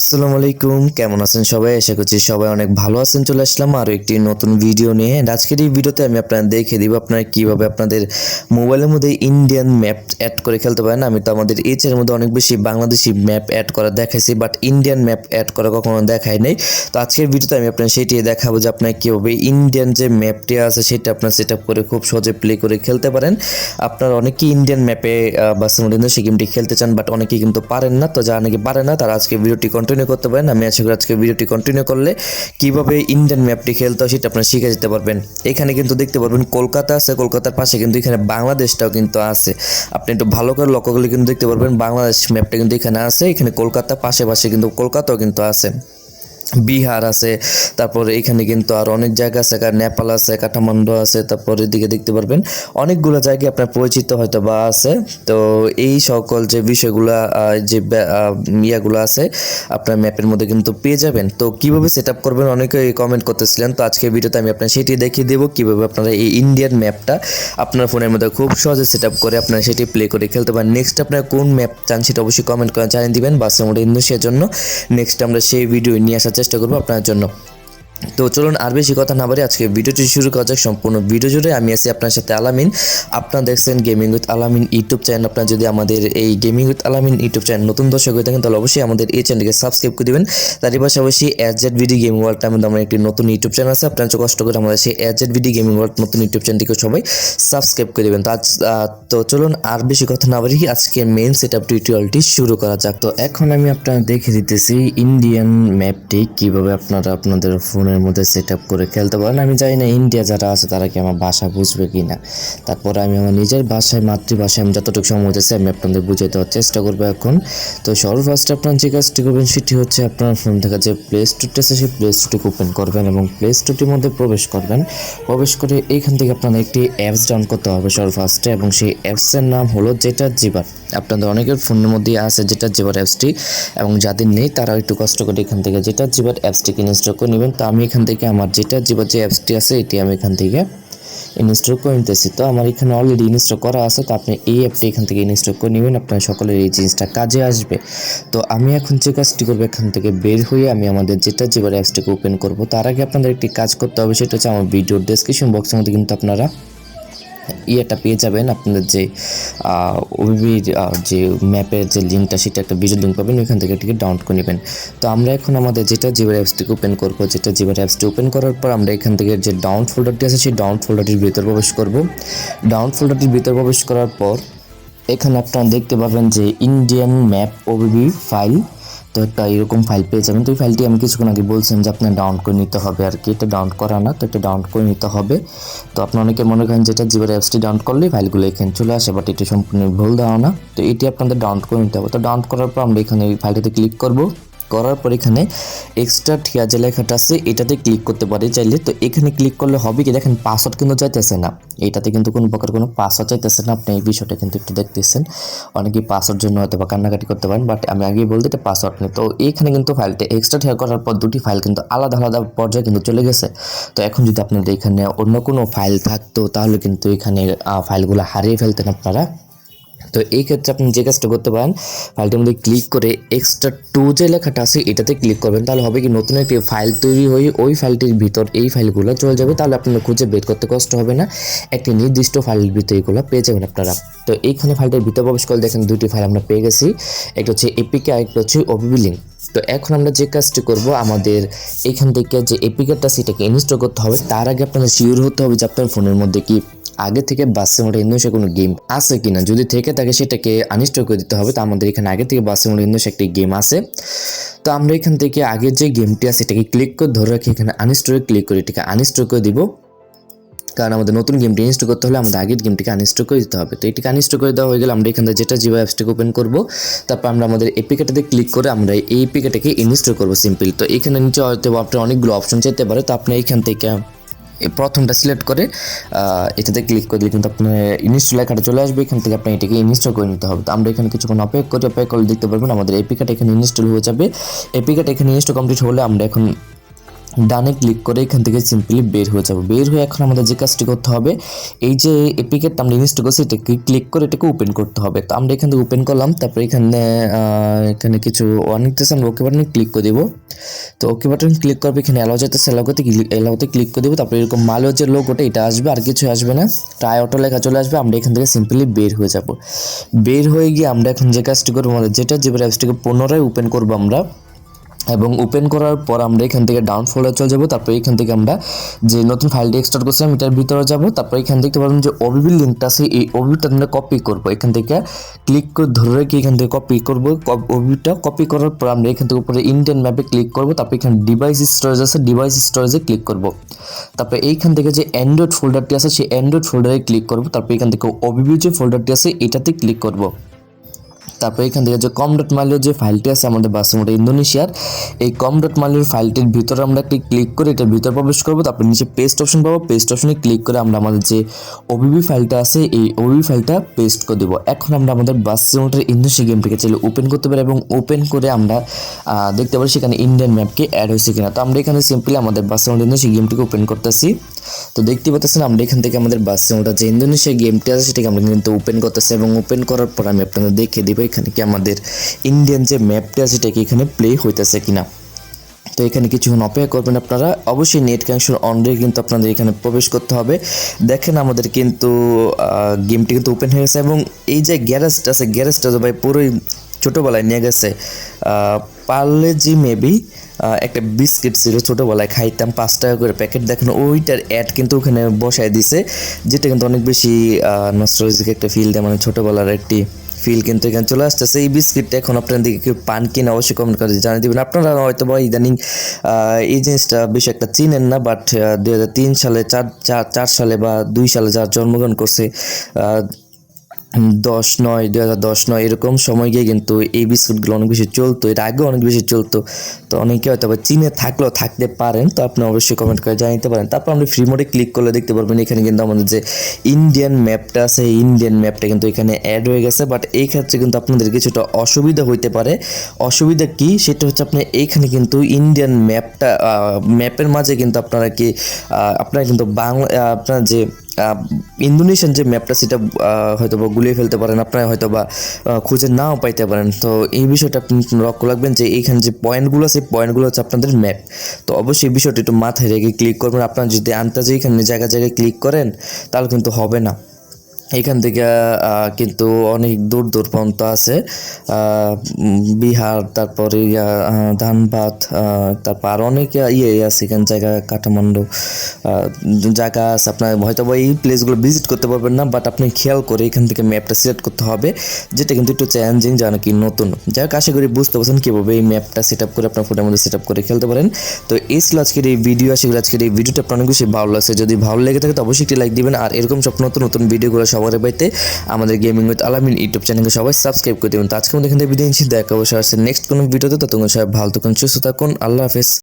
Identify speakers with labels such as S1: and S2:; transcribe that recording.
S1: আসসালামু আলাইকুম, কেমন আছেন সবাই? আশা করছি সবাই অনেক ভালো আছেন। চলে আসলাম আরও একটি নতুন ভিডিও নিয়ে। আজকের এই ভিডিওতে আমি আপনাদের দেখে দিব আপনারা কীভাবে আপনাদের মোবাইলের মধ্যে ইন্ডিয়ান ম্যাপ অ্যাড করে খেলতে পারেন। আমি তো আমাদের চ্যানেলের মধ্যে অনেক বেশি বাংলাদেশি ম্যাপ অ্যাড করা দেখাইছি বাট ইন্ডিয়ান ম্যাপ অ্যাড করা কখনো দেখাই নাই। তো আজকের ভিডিওতে আমি আপনার সেটি দেখাবো যে আপনার কীভাবে ইন্ডিয়ান যে ম্যাপটি আছে, সেটা আপনার সেট করে খুব সহজে প্লে করে খেলতে পারেন। আপনার অনেকেই ইন্ডিয়ান ম্যাপে বা সিমুলেশন সেই গেমটি খেলতে চান বাট অনেকেই কিন্তু পারেন না। তো যারা নাকি পারে না, তারা আজকে ভিডিওটি কন্টিনিউ করতে পারেন। আমি আশা করি আজকে ভিডিওটি কন্টিনিউ করলে কীভাবে ইন্ডিয়ান ম্যাপটি খেলতে হয় সেটা আপনারা শিখে যেতে পারবেন। এখানে কিন্তু দেখতে পারবেন কলকাতা আছে, কলকাতার পাশে কিন্তু এখানে বাংলাদেশটাও কিন্তু আছে। আপনি একটু ভালো করে লক্ষ্য করলে কিন্তু দেখতে পারবেন, বাংলাদেশ ম্যাপটা কিন্তু এখানে আছে, এখানে কলকাতা পাশে পাশে কিন্তু কলকাতাও কিন্তু আছে। বিহার আছে তারপর এখানে কিন্তু আর অনেক জায়গা আছে নেপাল আছে কাঠমান্ডু আছে তারপর এদিকে দেখতে পারবেন অনেকগুলো জায়গায় আপনার পরিচিত হয়তো বা আছে। তো এই সকল যে বিষয়গুলো যে আহ, আছে আপনার ম্যাপের মধ্যে কিন্তু পেয়ে যাবেন। তো কীভাবে সেট আপ করবেন? অনেকে কমেন্ট করতেছিলেন তো আজকে ভিডিওতে আমি আপনার সেটি দেখিয়ে দেবো কীভাবে আপনারা এই ইন্ডিয়ান ম্যাপটা আপনার ফোনের মধ্যে খুব সহজে সেট করে আপনারা সেটি প্লে করে খেলতে পারেন। নেক্সট আপনারা কোন ম্যাপ চান সেটা অবশ্যই কমেন্ট করে জানিয়ে দিবেন। বাসের মধ্যে ইন্দোনেশিয়ার জন্য। নেক্সট আমরা সেই ভিডিও নিয়ে আসার চেষ্টা করব আপনার জন্য। তো চলুন আর বেশি কথা না বাড়ি আজকে ভিডিওটি শুরু করা যাক। সম্পূর্ণ ভিডিও জুড়ে আমি আছি আপনার সাথে আলামিন। আপনারা দেখছেন gaming with Alamin YouTube channel আপনারা যদি আমাদের এই gaming with Alamin YouTube channel নতুন দর্শক হয়ে থাকেন, তাহলে অবশ্যই আমাদের এই চ্যানেলকে সাবস্ক্রাইব করে দিবেন। তারই পাশাপাশি S Z VD gaming world আমাদের আমার একটি নতুন ইউটিউব চ্যানেল আছে। আপনারা কষ্ট করে আমাদের সেই S Z VD gaming world নতুন ইউটিউব চ্যানেলটিকে সবাই সাবস্ক্রাইব করে দেবেন। তো আজ তো চলুন আর বেশি কথা না বাড়ি আজকে মেইন সেট আপ টিউটোরিয়ালটি শুরু করা যাক। তো এখন আমি আপনার দেখে দিতেছি ইন্ডিয়ান ম্যাপটি কীভাবে আপনারা আপনাদের ফোনের মধ্যে সেট করে খেলতে পারেন। আমি জানি না ইন্ডিয়া যারা আছে, তারা কি আমার ভাষা বুঝবে কি না তারপরে আমি আমার নিজের ভাষায়, মাতৃভাষায় আমি যতটুকু সময় হতেছে আমি আপনাদের বুঝিয়ে দেওয়ার চেষ্টা করব এখন। তো সর্বফার্স্ট আপনার যে কাজটি করবেন, সেটি হচ্ছে আপনার ফোন থেকে যে প্লে স্টোরটি আছে, সেই প্লে স্টোরটিকে ওপেন করবেন এবং প্লে স্টোরটির মধ্যে প্রবেশ করবেন। প্রবেশ করে এইখান থেকে আপনাদের একটি অ্যাপস ডাউন করতে হবে সর্বফার্স্টে এবং সেই অ্যাপসের নাম হলো যেটা জিবার আপনাদের অনেকের ফোনের মধ্যে আছে যেটা জিবার অ্যাপসটি এবং যাদের নেই তারা একটু কষ্ট করে এখান থেকে যেটা জিবার অ্যাপসটিকে ইনস্টল করে নেবেন। তো এখান থেকে আমার যেটা জিবার যে অ্যাপসটি আছে, এটি আমি এখান থেকে ইনস্টল করে নিতেছি। তো আমার এখানে অলরেডি ইনস্টল করা আছে, তো আপনি এই অ্যাপটি এখান থেকে ইনস্টল করে নেবেন, আপনার সকলের এই জিনিসটা কাজে আসবে। তো আমি এখন যে কাজটি করব, এখান থেকে বের হয়ে আমি আমাদের যেটা যেবার অ্যাপসটিকে ওপেন করব, তার আগে আপনাদের একটি কাজ করতে হবে, সেটা হচ্ছে আমার ভিডিওর ডেসক্রিপশন বক্সের মধ্যে কিন্তু আপনারা ইয়েটা পেয়ে যাবেন আপনাদের যে ওবিবির যে ম্যাপের যে লিঙ্কটা, সেটা একটা ভিডিও লিঙ্ক পাবেন, ওইখান থেকে এটিকে ডাউনলোড করে নেবেন। তো আমরা এখন আমাদের যেটা জিবার অ্যাপসটিকে ওপেন করব, যেটা জিবার অ্যাপসটি ওপেন করার পর আমরা এখান থেকে যে ডাউন ফোল্ডারটি আছে, সেই ডাউন ফোল্ডারটির ভিতর প্রবেশ করব। ডাউন ফোল্ডারটির ভিতর প্রবেশ করার পর, এখানে আপনারা দেখতে পাবেন যে ইন্ডিয়ান ম্যাপ ওবিবি ফাইল তো একটা এরকম ফাইল পেয়ে যাবেন। তো এই ফাইলটি আমি কিছুক্ষণ আগে বলছিলাম যে আপনার ডাউন করে নিতে হবে আর কি। এটা ডাউন করা না, তো এটা ডাউন করে নিতে হবে। তো আপনি অনেকে মনে করেন যেটা জিবার অ্যাপসটি ডাউন করলে ফাইলগুলো এখানে চলে আসে বাট এটা সম্পূর্ণ ভুল না তো এটি আপনাদের ডাউন করে নিতে হবে। তো ডাউন করার পর আমরা এখানে এই ফাইলটিতে ক্লিক করব। করার পর এখানে এক্সট্রা ঠিয়া যে লেখাটা আছে, এটাতে ক্লিক করতে পারি চাইলে। তো এখানে ক্লিক করলে হবে কি? দেখেন পাসওয়ার্ড কিন্তু চাইতেছে না। এটাতে কিন্তু কোনো প্রকার কোনো পাসওয়ার্ড চাইতেছে না। আপনি এই বিষয়টা কিন্তু একটু দেখতেছেন। অনেকেই পাসওয়ার্ড জন্য হয়তো বা কান্নাকাটি করতে পারেন বাট আমি আগেই বলতে এটা পাসওয়ার্ড নেই। তো এইখানে কিন্তু ফাইলটা এক্সট্রা ঠিয়া করার পর দুটি ফাইল কিন্তু আলাদা আলাদা পর্যায়ে কিন্তু চলে গেছে। তো এখন যদি আপনাদের এখানে অন্য কোনো ফাইল থাকতো, তাহলে কিন্তু এখানে ফাইলগুলো হারিয়ে ফেলতেন আপনারা। তো এই ক্ষেত্রে আপনি যে কাজটা করতে পারেন ফাইলটির মধ্যে ক্লিক করে এক্সট্রা টু যে লেখাটা আছে, এটাতে ক্লিক করবেন। তাহলে হবে কি, নতুন একটি ফাইল তৈরি হয়ে ওই ফাইলটির ভিতর এই ফাইলগুলো চলে যাবে। তাহলে আপনার খুঁজে বের করতে কষ্ট হবে না। একটি নির্দিষ্ট ফাইলের ভিতরে এগুলো পেয়ে যাবেন আপনারা। তো এইখানে ফাইলটির ভিতর প্রবেশ করে দেখেন দুটি ফাইল আমরা পেয়ে গেছি। একটা হচ্ছে এপিকে আর একটা হচ্ছে ওবিবি লিঙ্ক তো এখন আমরা যে কাজটি করব, আমাদের এখান থেকে যে এপিকেটা সেটাকে ইনস্টল করতে হবে, তার আগে আপনাদের শিওর হতে হবে যে আপনার ফোনের মধ্যে কি আগে থেকে বাসে মোটে ইন্দোনেশিয়া কোনো গেম আছে কিনা। যদি থেকে থাকে সেটাকে আনইনস্টল করে দিতে হবে, তো আমাদের এখানে আগে থেকে বাসে মোটে ইন্দোনেশিয়া একটি গেম আছে। তো আমরা এখান থেকে আগের যে গেমটি আছে সেটাকে ক্লিক করে ধরে রাখি, এখানে আনইনস্টলে ক্লিক করে এটাকে আনইনস্টল করে দিব। কারণ আমাদের নতুন গেমটি ইনস্টল করতে হলে আমাদের আগের গেমটিকে আনইনস্টল করে দিতে হবে। তো এটিকে আনইনস্টল করে দেওয়া হয়ে গেলে আমরা এখান থেকে যেটা জিও অ্যাপসটাকে ওপেন করব, তারপর আমরা আমাদের এপিকেটাতে ক্লিক করে আমরা এই এপিকেটাকে ইনস্টল করব সিম্পল তো এখানে নিচে হয়তো আপনার অনেকগুলো অপশন চাইতে পারে, তো আপনি এখান থেকে প্রথমটা সিলেক্ট করে এটাতে ক্লিক করে দিলে কিন্তু আপনার ইনস্টল লেখাটা চলে আসবে, এখান থেকে আপনি এটাকে ইনস্টল করে নিতে হবে। তো আমরা এখানে কিছুক্ষণ অপেক্ষা করে, অপেক্ষা করলে দেখতে পারবেন আমাদের এপিকাটা এখানে ইনস্টল হয়ে যাবে। এপিকাটা এখানে ইনস্টল কমপ্লিট হলে আমরা এখন ডানে ক্লিক করে এখান থেকে সিম্পলি বের হয়ে যাব। বের হয়ে এখন আমাদের যে কাজটি করতে হবে, এই যে এপিকেটটা আমরা ইনস্টল করছি, এটাকে ক্লিক করে এটাকে ওপেন করতে হবে। তো আমরা এখান থেকে ওপেন করলাম, তারপরে এখানে এখানে কিছু অনেক আমরা ওকে বাটনে ক্লিক করে দেবো। তো ওকে বাটন ক্লিক করবে এখানে অ্যালাউ যেতে অ্যালাউ করতে অ্যালাউতে ক্লিক করে দেবো। তারপরে এরকম মালের যে লোগোটা এটা আসবে, আর কিছু আসবে না। ট্রাই অটো লেখা চলে আসবে, আমরা এখান থেকে সিম্পলি বের হয়ে যাব। বের হয়ে গিয়ে আমরা এখন যে কাজটি করব, আমাদের যেটা যে অ্যাপসটিকে পুনরায় ওপেন করব আমরা এবং ওপেন করার পর আমরা এখান থেকে ডাউন ফোল্ডার চলে যাব। তারপর এখান থেকে আমরা যে নতুন ফাইলটি এক্সট্রাক্ট করছিলাম, এটার ভিতরে যাব। তারপর এখান থেকে পারবেন যে ওবিবি লিঙ্কটা আছে, এই ওবিটা আমরা কপি করব। এখান থেকে ক্লিক করে ধরে রেখে এখান থেকে কপি করব। ওবিটা কপি করার পর আমরা এখান থেকে উপরে ইন্ডিয়ান ম্যাপে ক্লিক করব। তারপর এখানে ডিভাইস স্টোরেজ আছে ডিভাইস স্টোরেজে ক্লিক করব। তারপর এইখান থেকে যে অ্যান্ড্রয়েড ফোল্ডারটি আছে, সেই অ্যান্ড্রয়েড ফোল্ডারে ক্লিক করব। তারপর এখান থেকে ওবিবি যে ফোল্ডারটি আছে, এটাতে ক্লিক করব। তারপর এখান থেকে যে কম ডট মালির যে ফাইলটি আছে আমাদের বাসমোটা ইন্দোনেশিয়ার, এই কম ডট মালির ফাইলটির ভিতরে আমরা একটি ক্লিক করে এটার ভিতরে প্রবেশ করব। তারপর নিচে পেস্ট অপশন পাবো। পেস্ট অপশনে ক্লিক করে আমরা আমাদের যে ওবিবি ফাইলটা আছে, এই ওবিবি ফাইলটা পেস্ট করে দেবো। এখন আমরা আমাদের বাসমোটার ইন্দোনেশিয়া গেমটিকে চাইলে ওপেন করতে পারি এবং ওপেন করে আমরা দেখতে পারি সেখানে ইন্ডিয়ান ম্যাপকে অ্যাড হয়েছে কিনা। তো আমরা এখানে সিম্পলি আমাদের বাসমোটা ইন্দোনেশিয়া গেমটিকে ওপেন করতেছি। তো দেখতে পাচ্ছেন, আমরা এখান থেকে আমাদের বাসমোটা যে ইন্দোনেশিয়া গেমটি আছে, সেটাকে আমরা কিন্তু ওপেন করতেছি এবং ওপেন করার পর আমি আপনাদের দেখিয়ে দেবো এখানে কি আমাদের ইন্ডিয়ান যে ম্যাপটা আছে, সেটা কি এখানে প্লে হইতেছে কিনা। তো এখানে কিছুক্ষণ অপেক্ষা করবেন আপনারা। অবশ্যই নেট কানেকশন অন রেখে কিন্তু আপনাদের এখানে প্রবেশ করতে হবে। দেখেন আমাদের কিন্তু গেমটি কিন্তু ওপেন হয়ে গেছে এবং এই যে গ্যারেজটা আছে গ্যারেজটা তো ভাই পুরোই ছোটোবেলায় নিয়ে গেছে পারলে জি মেবি একটা বিস্কিট ছিল ছোটোবেলায়, খাইতাম, পাঁচ টাকা করে প্যাকেট। দেখেন ওইটার অ্যাড কিন্তু ওখানে বসায় দিছে, যেটা কিন্তু অনেক বেশি নস্ট্রলজিক একটা ফিল দেয় মানে ছোটোবেলার একটি ফিল কিন্তু এখানে চলে আসতেছে। এই বিস্কিটটা এখন আপনার দিকে কেউ পান কিনা অবশ্যই কমেন্ট করে জানিয়ে দেবেন। আপনারা হয়তো বা ইদানিং এই জিনিসটা বেশি একটা চিনেন না বাট দুই হাজার তিন সালে চার, চার- সালে বা দুই সালে যারা জন্মগ্রহণ করছে দশ নয়, দুই হাজার দশ নয়, এরকম সময় গিয়ে কিন্তু এই বিস্কুটগুলো অনেক বেশি চলতো, এর আগেও অনেক বেশি চলতো। তো অনেকে হয়তো বা চিনে থাকলেও থাকতে পারেন, তো আপনি অবশ্যই কমেন্ট করে জানাতে পারেন। তারপর আপনি ফ্রি মোডে ক্লিক করলে দেখতে পারবেন এখানে কিন্তু আমাদের যে ইন্ডিয়ান ম্যাপটা আছে ইন্ডিয়ান ম্যাপটা কিন্তু এখানে অ্যাড হয়ে গেছে। বাট এই ক্ষেত্রে কিন্তু আপনাদের কিছুটা অসুবিধা হইতে পারে। অসুবিধা কি? সেটা হচ্ছে আপনি এইখানে কিন্তু ইন্ডিয়ান ম্যাপটা ম্যাপের মাঝে কিন্তু আপনারা কি আপনারা কিন্তু বাংলা আপনার যে ইন্দোনেশিয়ান যে ম্যাপটা, সেটা হয়তো বা গুলিয়ে ফেলতে পারেন, আপনারা হয়তো বা খুঁজে নাও পাইতে পারেন। তো এই বিষয়টা আপনি লক্ষ্য রাখবেন যে, এইখানে যে পয়েন্টগুলো আছে পয়েন্টগুলো হচ্ছে আপনাদের ম্যাপ। তো অবশ্যই এই বিষয়টা একটু মাথায় রেখে ক্লিক করবেন। আপনারা যদি আন্তাজে এখানে জায়গায় জায়গায় ক্লিক করেন, তাহলে কিন্তু হবে না। এখান থেকে কিন্তু অনেক দূর দূর পর্যন্ত আছে বিহার, তারপরে ধানবাদ তারপর আর অনেক ইয়ে আছে এখানে, জায়গা, কাঠমান্ডু। জায়গা আছে, আপনার হয়তো বা এই প্লেসগুলো ভিজিট করতে পারবেন না বাট আপনি খেয়াল করে এখান থেকে ম্যাপটা সিলেক্ট করতে হবে। যেটা কিন্তু একটু চ্যালেঞ্জিং যা নাকি নতুন। যাই হোক, আশা করি বুঝতে পারছেন কীভাবে এই ম্যাপটা সেট আপ করে আপনার ফোনের মধ্যে সেট আপ করে খেলতে পারেন। তো এই ছিল আজকের এই ভিডিও আশা করি আজকের এই ভিডিওটা আপনার অনেক বেশি ভালো লাগছে। যদি ভালো লেগে থাকে, তো অবশ্যই একটি লাইক দিবেন। আর এরকম সব নতুন নতুন ভিডিওগুলো সবার বাড়িতে আমাদের গেমিং উইথ আলামিন ইউটিউব চ্যানেলকে সবাই সাবস্ক্রাইব করে দেবেন। আজকে আমাদের এখান থেকে বিদায় নিচ্ছি। দেখা অবশ্যই আসছে নেক্সট কোনো ভিডিওতে ততক্ষণ সবাই ভালো থাকুন, সুস্থ থাকুন। আল্লাহ হাফেজ।